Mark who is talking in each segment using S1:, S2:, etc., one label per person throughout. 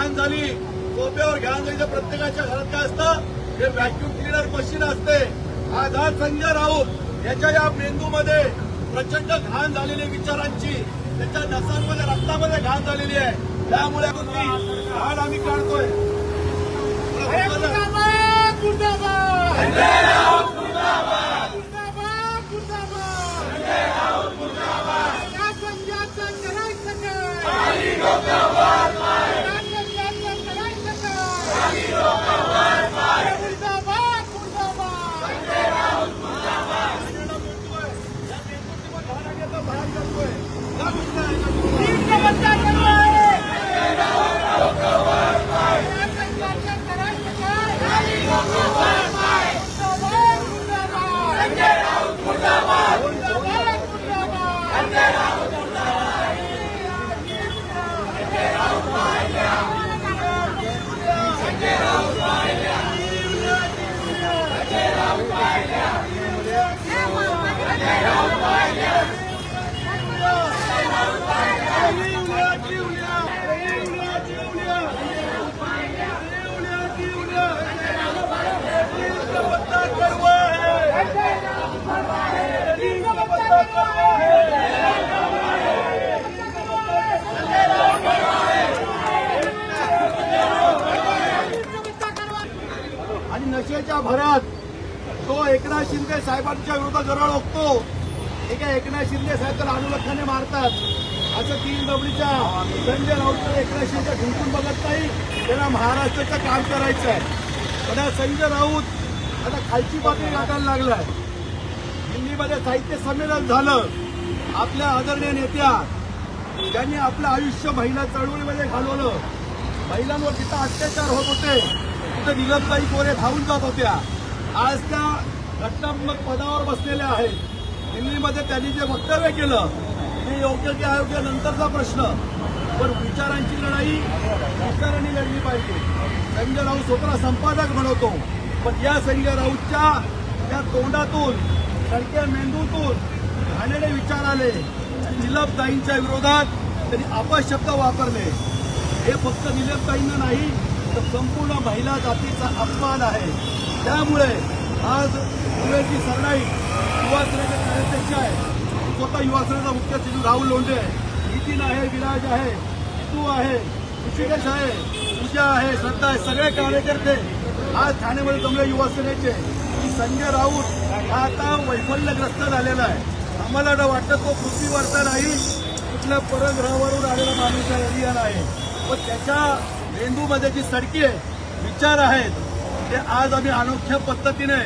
S1: घाण झाली. सोप्यावर घाण झाली. तर प्रत्येकाच्या घरात काय असतं? हे व्हॅक्युम क्लिनर मशीन
S2: असते. आज आज संजय राऊत याच्या या मेंदूमध्ये प्रचंड घाण झालेली विचारांची. त्याच्या नसांमध्ये रक्तामध्ये घाण झालेली आहे.
S1: त्यामुळे घाण आम्ही काढतोय. एकनाथ शिंदे साहेबांच्या विरोधात गरळ ओकतो एका एकनाथ शिंदे साहेब तर अनुलक्षाने मारतात. असं तीन दबडीच्या संजय राऊत तर एकनाथ शिंदे ढुंकून बघत नाही. त्यांना महाराष्ट्राचं काम करायचं आहे. पण संजय राऊत आता खालची पातळी गाठायला लागलाय. दिल्लीमध्ये साहित्य संमेलन झालं. आपल्या आदरणीय नेत्या ज्यांनी आपलं आयुष्य महिला चळवळीमध्ये घालवलं. महिलांवर तिथं अत्याचार होत होते तिथं निलमताई कोरे धावून जात होत्या. आज त्या घटनात्मक पदावर बसलेले आहेत दिल्लीमध्ये त्यांनी जे वक्तव्य केलं ते योग्य की अयोग्य नंतरचा प्रश्न. पण विचारांची लढाई विचारांनी लढली पाहिजे. संजय राऊत स्वतः संपादक बनवतो. पण या संजय राऊतच्या त्या तोंडातून सडक्या मेंदूतून झालेले विचार आले. निलमताईंच्या विरोधात त्यांनी अपशब्द वापरले. हे फक्त निलमताईंना नाही तर संपूर्ण महिला जातीचा अपमान आहे. त्यामुळे आज धुळ्याची सरनाई युवासेनेचे कार्याध्यक्ष आहे स्वतः युवासेनेचा मुख्य सचिव राहुल लोंढे आहे. नितीन आहे विराज आहे तू आहे ऋषिकेश आहे पूजा आहे श्रद्धा आहे सगळे कार्यकर्ते आज ठाण्यामध्ये जमले युवासेनेचे की संजय राऊत हा आता वैफल्यग्रस्त झालेला आहे. आम्हाला न वाटतं तो पृथ्वीवरचा नाही. कुठल्या परग्रहावरून आलेला माणूस एरिया आहे. पण त्याच्या मेंदूमध्ये जी सडके विचार आहेत ते आज आम्ही अनोख्या पद्धतीने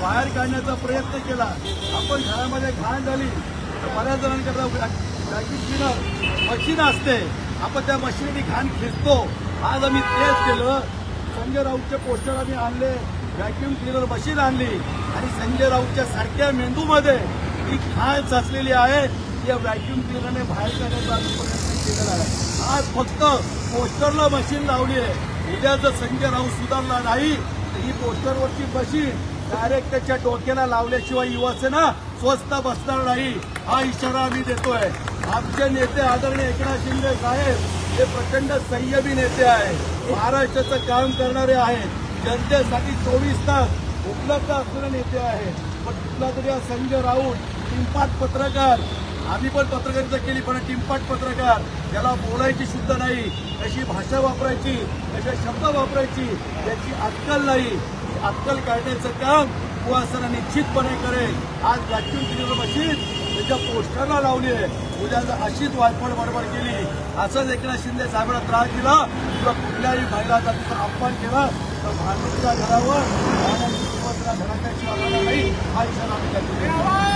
S1: बाहेर काढण्याचा प्रयत्न केला. आपण घरामध्ये घाण झाली. तर बऱ्याच जणांकडे व्हॅक्युम क्लिनर मशीन असते. आपण त्या मशीनने घाण खेचतो आज आम्ही तेच केलं. संजय राऊतचे पोस्टर आम्ही आणले. व्हॅक्युम क्लिनर मशीन आणली. आणि संजय राऊतच्या सारख्या मेंदूमध्ये ही घाण साचलेली आहे या व्हॅक्युम क्लिनरने बाहेर काढण्याचा प्रयत्न केलेला आहे. आज फक्त पोस्टरला मशीन लावली आहे उद्या जर संजय राऊत सुधारला नाही ही पोस्टरवरची मशीन डायरेक्ट त्याच्या डोक्याला लावल्याशिवाय युवासेना स्वस्त बसणार नाही. हा इशारा आम्ही देतोय. आमचे नेते आदरणीय एकनाथ शिंदे साहेब हे प्रचंड संयमी नेते आहेत. महाराष्ट्राचं काम करणारे आहेत. जनतेसाठी चोवीस तास उपलब्ध असणारे नेते आहेत. पण कुठला तरी हा संजय राऊत टिंपाट पत्रकार आम्ही पण पत्रकारिता केली पण टिंपाट पत्रकार याला बोलायची शुद्ध नाही कशी भाषा वापरायची कशा शब्द वापरायची याची अक्कल नाही. ही अक्कल काढण्याचं काम कुवासना निश्चितपणे करेल. आज व्हॅक्युम क्लिनर मशीन त्याच्या पोस्टरला लावली आहे. उद्या जर अशीच वाटपड बडबड केली असंच एकनाथ शिंदे साहेबांना त्रास दिला किंवा कुठल्याही महिला जातीचा अपमान केला तर भाजपच्या घरावर शिवसेना शिवाय आम्हाला नाही. हा इशारा आम्ही